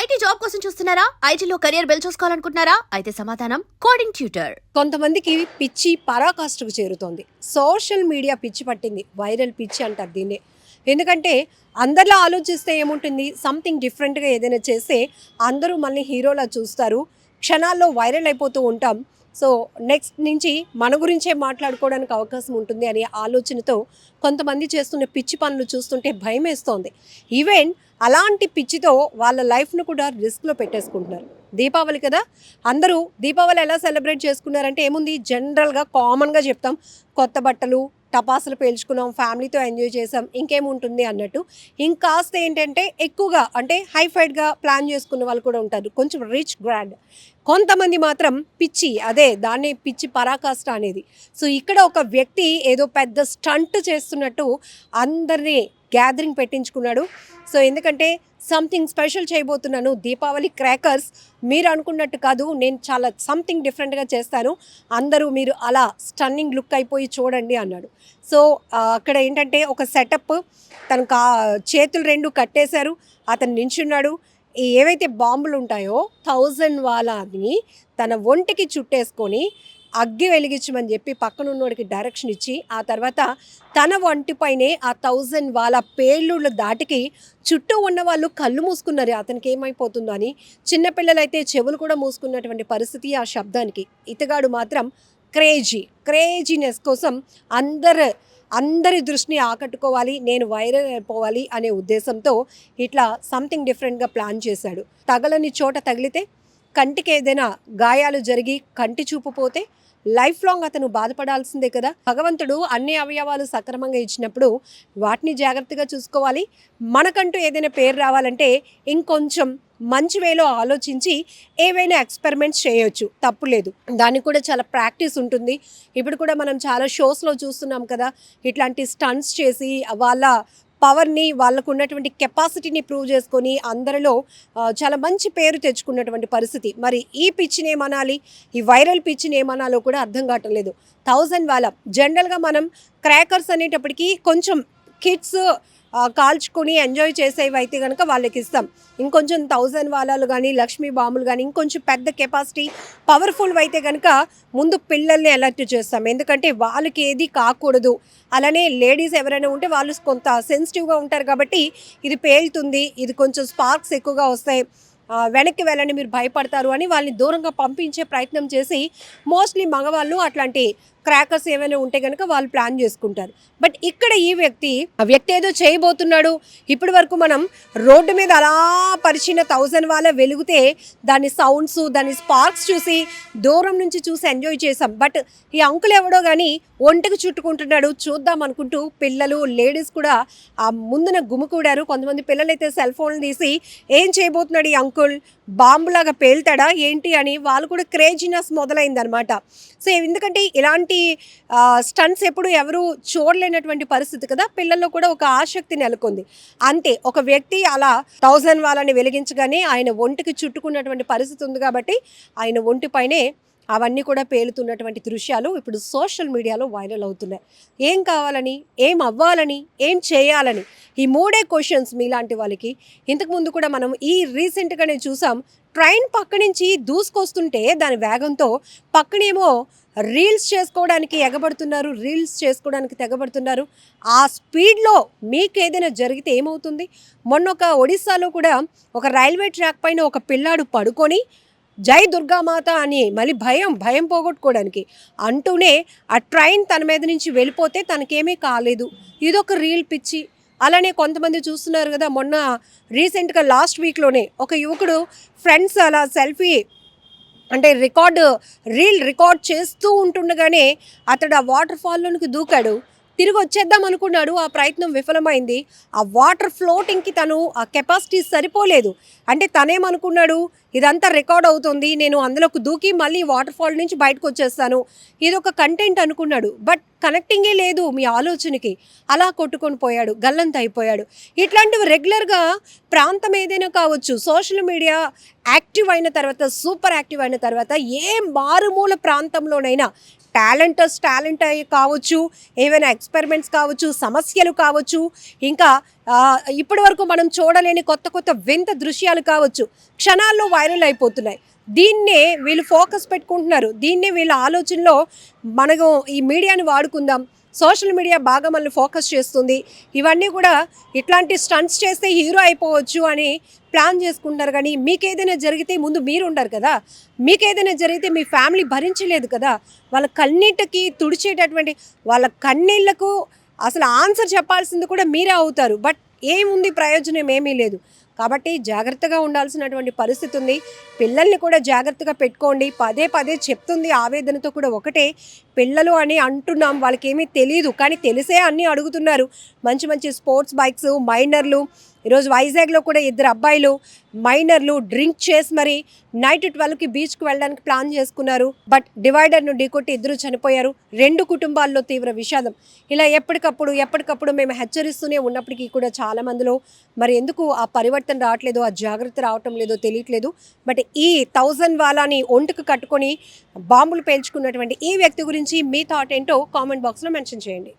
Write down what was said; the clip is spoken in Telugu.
ఐటీ జాబ్ కోసం చూస్తున్నారా? ఐటీలో కెరియర్ బిల్డ్ చూసుకోవాలనుకుంటున్నారా? అయితే సమాధానం కోడింగ్ ట్యూటర్. కొంతమందికి పిచ్చి పరాకాష్ఠకు చేరుతోంది. సోషల్ మీడియా పిచ్చి పట్టింది. వైరల్ పిచ్చి అంటారు దీన్నే. ఎందుకంటే అందరిలో ఆలోచిస్తే ఏముంటుంది? సంథింగ్ డిఫరెంట్గా ఏదైనా చేస్తే అందరూ మళ్ళీ హీరోలా చూస్తారు. క్షణాల్లో వైరల్ అయిపోతూ ఉంటాం. సో నెక్స్ట్ నుంచి మన గురించే మాట్లాడుకోవడానికి అవకాశం ఉంటుంది అనే ఆలోచనతో కొంతమంది చేస్తున్న పిచ్చి పనులు చూస్తుంటే భయం వేస్తోంది. ఈవెన్ అలాంటి పిచ్చితో వాళ్ళ లైఫ్ను కూడా రిస్క్లో పెట్టేసుకుంటున్నారు. దీపావళి కదా? అందరూ దీపావళి ఎలా సెలబ్రేట్ చేసుకున్నారంటే ఏముంది? జనరల్గా కామన్గా చెప్తాం. కొత్త బట్టలు టపాసులు పేల్చుకున్నాం ఫ్యామిలీతో ఎంజాయ్ చేసాం ఇంకేముంటుంది అన్నట్టు. ఇంకాస్త ఏంటంటే ఎక్కువగా అంటే హైఫైడ్గా ప్లాన్ చేసుకున్న వాళ్ళు కూడా ఉంటారు. కొంచెం రిచ్ గ్రాండ్. కొంతమంది మాత్రం పిచ్చి అదే దాన్ని పిచ్చి పరాకాష్ట అనేది. సో ఇక్కడ ఒక వ్యక్తి ఏదో పెద్ద స్టంట్ చేస్తున్నట్టు అందరినీ గ్యాదరింగ్ పెట్టించుకున్నాడు. సో ఎందుకంటే సంథింగ్ స్పెషల్ చేయబోతున్నాను దీపావళి క్రాకర్స్ మీరు అనుకున్నట్టు కాదు నేను చాలా సంథింగ్ డిఫరెంట్గా చేస్తాను. అందరూ మీరు అలా స్టన్నింగ్ లుక్ అయిపోయి చూడండి అన్నాడు. సో అక్కడ ఏంటంటే ఒక సెటప్ తను కా చేతులు రెండు కట్టేశారు అతను నించున్నాడు. ఏవైతే బాంబులు ఉంటాయో థౌజండ్ వాళ్ళని తన ఒంటికి చుట్టేసుకొని అగ్గి వెలిగించమని చెప్పి పక్కనున్నోడికి డైరెక్షన్ ఇచ్చి ఆ తర్వాత తన వంటిపైనే ఆ థౌజండ్ వాళ్ళ పేర్లు దాటికి చుట్టూ ఉన్న వాళ్ళు కళ్ళు మూసుకున్నారు. అతనికి ఏమైపోతుందో అని చిన్నపిల్లలైతే చెవులు కూడా మూసుకున్నటువంటి పరిస్థితి ఆ శబ్దానికి. ఇతగాడు మాత్రం క్రేజీ క్రేజీనెస్ కోసం అందరు అందరి దృష్టిని ఆకట్టుకోవాలి నేను వైరల్ అయిపోవాలి అనే ఉద్దేశంతో ఇట్లా సంథింగ్ డిఫరెంట్గా ప్లాన్ చేశాడు. తగలని చోట తగిలితే కంటికి ఏదైనా గాయాలు జరిగి కంటి చూపు పోతే లైఫ్ లాంగ్ అతను బాధపడాల్సిందే కదా. భగవంతుడు అన్ని అవయవాలు సక్రమంగా ఇచ్చినప్పుడు వాటిని జాగ్రత్తగా చూసుకోవాలి. మనకంటూ ఏదైనా పేరు రావాలంటే ఇంకొంచెం మంచి వేలో ఆలోచించి ఏవైనా ఎక్స్పెరిమెంట్స్ చేయొచ్చు. తప్పు లేదు. దానికి కూడా చాలా ప్రాక్టీస్ ఉంటుంది. ఇప్పుడు కూడా మనం చాలా షోస్లో చూస్తున్నాం కదా. ఇట్లాంటి స్టంట్స్ చేసి వాళ్ళ పవర్ని వాళ్ళకు ఉన్నటువంటి కెపాసిటీని ప్రూవ్ చేసుకొని అందరిలో చాలా మంచి పేరు తెచ్చుకున్నటువంటి పరిస్థితి. మరి ఈ పిచ్చిని ఏమనాలి? ఈ వైరల్ పిచ్చిని ఏమనాలో కూడా అర్థం కావట్లేదు థౌజండ్ వాళ్ళ. జనరల్గా మనం క్రాకర్స్ అనేటప్పటికీ కొంచెం కిడ్స్ కాల్చుకొని ఎంజాయ్ చేసేవి అయితే కనుక వాళ్ళకి ఇస్తాం. ఇంకొంచెం థౌజండ్ వాలాలు కానీ లక్ష్మీ బాంబులు కానీ ఇంకొంచెం పెద్ద కెపాసిటీ పవర్ఫుల్ అయితే కనుక ముందు పిల్లల్ని అలర్ట్ చేస్తాం. ఎందుకంటే వాళ్ళకి ఏది కాకూడదు. అలానే లేడీస్ ఎవరైనా ఉంటే వాళ్ళు కొంత సెన్సిటివ్గా ఉంటారు కాబట్టి ఇది పేలుతుంది ఇది కొంచెం స్పార్క్స్ ఎక్కువగా వస్తాయి. వెనక్కి వెళ్ళండి మీరు భయపడతారు అని వాళ్ళని దూరంగా పంపించే ప్రయత్నం చేసి మోస్ట్లీ మగవాళ్ళు అట్లాంటి క్రాకర్స్ ఏమైనా ఉంటే కనుక వాళ్ళు ప్లాన్ చేసుకుంటారు. బట్ ఇక్కడ ఈ వ్యక్తి ఆ వ్యక్తి ఏదో చేయబోతున్నాడు. ఇప్పటి వరకు మనం రోడ్డు మీద అలా పరిచిన థౌజండ్ వాళ్ళ వెలిగితే దాని సౌండ్స్ దాని స్పార్క్స్ చూసి దూరం నుంచి చూసి ఎంజాయ్ చేసాం బట్ ఈ అంకుల్ ఎవడో కానీ ఒంటికి చుట్టుకుంటున్నాడు. చూద్దాం అనుకుంటూ పిల్లలు లేడీస్ కూడా ఆ ముందున గుమికూడారు. కొంతమంది పిల్లలైతే సెల్ ఫోన్లు తీసి ఏం చేయబోతున్నాడు ఈ అంకుల్? బాంబులాగా పేల్తాడా? ఏంటి? అని వాళ్ళు కూడా క్రేజినెస్ మొదలైందనమాట. సో ఎందుకంటే ఇలాంటి స్టంట్స్ ఎప్పుడు ఎవరు చూడలేనటువంటి పరిస్థితి కదా? పిల్లల్లో కూడా ఒక ఆసక్తి నెలకొంది. అంతే ఒక వ్యక్తి అలా థౌజండ్ వాళ్ళని వెలిగించగానే ఆయన ఒంటికి చుట్టుకున్నటువంటి పరిస్థితి ఉంది కాబట్టి ఆయన ఒంటిపైనే అవన్నీ కూడా పేలుతున్నటువంటి దృశ్యాలు ఇప్పుడు సోషల్ మీడియాలో వైరల్ అవుతున్నాయి. ఏం కావాలని? ఏం అవ్వాలని? ఏం చేయాలని? ఈ మూడే క్వశ్చన్స్ మీలాంటి వాళ్ళకి. ఇంతకుముందు కూడా మనం ఈ రీసెంట్గానే చూసాం ట్రైన్ పక్క నుంచి దూసుకొస్తుంటే దాని వేగంతో పక్కనేమో రీల్స్ చేసుకోవడానికి ఎగబడుతున్నారు రీల్స్ చేసుకోవడానికి తెగబడుతున్నారు. ఆ స్పీడ్లో మీకు ఏదైనా జరిగితే ఏమవుతుంది? మొన్న ఒక ఒడిస్సాలో కూడా ఒక రైల్వే ట్రాక్ పైన ఒక పిల్లాడు పడుకొని జై దుర్గామాత అని మళ్ళీ భయం భయం పోగొట్టుకోవడానికి అంటూనే ఆ ట్రైన్ తన మీద నుంచి వెళ్ళిపోతే తనకేమీ కాలేదు. ఇదొక రీల్ పిచ్చి. అలానే కొంతమంది చూస్తున్నారు కదా మొన్న రీసెంట్గా లాస్ట్ వీక్లోనే ఒక యువకుడు ఫ్రెండ్స్ అలా సెల్ఫీ అంటే రికార్డు రీల్ రికార్డ్ చేస్తూ ఉంటుండగానే అతడు ఆ వాటర్ ఫాల్లోనికి దూకాడు. తిరిగి వచ్చేద్దాం అనుకున్నాడు. ఆ ప్రయత్నం విఫలమైంది. ఆ వాటర్ ఫ్లోటింగ్కి తను ఆ కెపాసిటీ సరిపోలేదు. అంటే తనేమనుకున్నాడు ఇదంతా రికార్డ్ అవుతుంది. నేను అందులోకి దూకి మళ్ళీ వాటర్ ఫాల్ నుంచి బయటకు వచ్చేస్తాను. ఇది ఒక కంటెంట్ అనుకున్నాడు. బట్ కనెక్టింగే లేదు మీ ఆలోచనకి. అలా కొట్టుకొని పోయాడు. గల్లంత అయిపోయాడు ఇట్లాంటివి రెగ్యులర్గా ప్రాంతం ఏదైనా కావచ్చు సోషల్ మీడియా యాక్టివ్ అయిన తర్వాత సూపర్ యాక్టివ్ అయిన తర్వాత ఏ మారుమూల ప్రాంతంలోనైనా టాలెంటర్స్ టాలెంట్ అయ్యి కావచ్చు ఏవైనా ఎక్స్పెరిమెంట్స్ కావచ్చు సమస్యలు కావచ్చు ఇంకా ఇప్పటి వరకు మనం చూడలేని కొత్త కొత్త వింత దృశ్యాలు కావచ్చు క్షణాల్లో వైరల్ అయిపోతున్నాయి. దీన్నే వీళ్ళు ఫోకస్ పెట్టుకుంటున్నారు. దీన్నే వీళ్ళ ఆలోచనలో మనము ఈ మీడియాని వాడుకుందాం. సోషల్ మీడియా బాగా మనల్ని ఫోకస్ చేస్తుంది. ఇవన్నీ కూడా ఇట్లాంటి స్టంట్స్ చేస్తే హీరో అయిపోవచ్చు అని ప్లాన్ చేసుకుంటారు కానీ మీకు ఏదైనా జరిగితే ముందు మీరు ఉండరు కదా. మీకు ఏదైనా జరిగితే మీ ఫ్యామిలీ భరించలేదు కదా. వాళ్ళ కన్నీటికి తుడిచేటటువంటి వాళ్ళ కన్నీళ్ళకు అసలు ఆన్సర్ చెప్పాల్సింది కూడా మీరే అవుతారు. బట్ ఏముంది ప్రయోజనం ఏమీ లేదు. కాబట్టి జాగ్రత్తగా ఉండాల్సినటువంటి పరిస్థితి ఉంది. పిల్లల్ని కూడా జాగ్రత్తగా పెట్టుకోండి. పదే పదే చెప్తుంది ఆవేదనతో కూడా ఒకటే. పిల్లలు అని అంటున్నాం వాళ్ళకేమీ తెలియదు కానీ తెలిసే అన్నీ అడుగుతున్నారు. మంచి మంచి స్పోర్ట్స్ బైక్స్ మైనర్లు. ఈరోజు వైజాగ్లో కూడా ఇద్దరు అబ్బాయిలు మైనర్లు డ్రింక్ చేసి మరి నైట్ ట్వెల్వ్కి బీచ్కి వెళ్ళడానికి ప్లాన్ చేసుకున్నారు. బట్ డివైడర్ను ఢీకొట్టి ఇద్దరు చనిపోయారు. రెండు కుటుంబాల్లో తీవ్ర విషాదం. ఇలా ఎప్పటికప్పుడు ఎప్పటికప్పుడు మేము హెచ్చరిస్తూనే ఉన్నప్పటికీ కూడా చాలా మందిలో మరి ఎందుకు ఆ పరివర్తన రావట్లేదు ఆ జాగ్రత్త రావటం లేదో తెలియట్లేదు. బట్ ఈ థౌజండ్ వాళ్ళని ఒంటుకు కట్టుకొని బాంబులు పేల్చుకున్నటువంటి ఈ వ్యక్తి గురించి మీ థాట్ ఏంటో కామెంట్ బాక్స్లో మెన్షన్ చేయండి.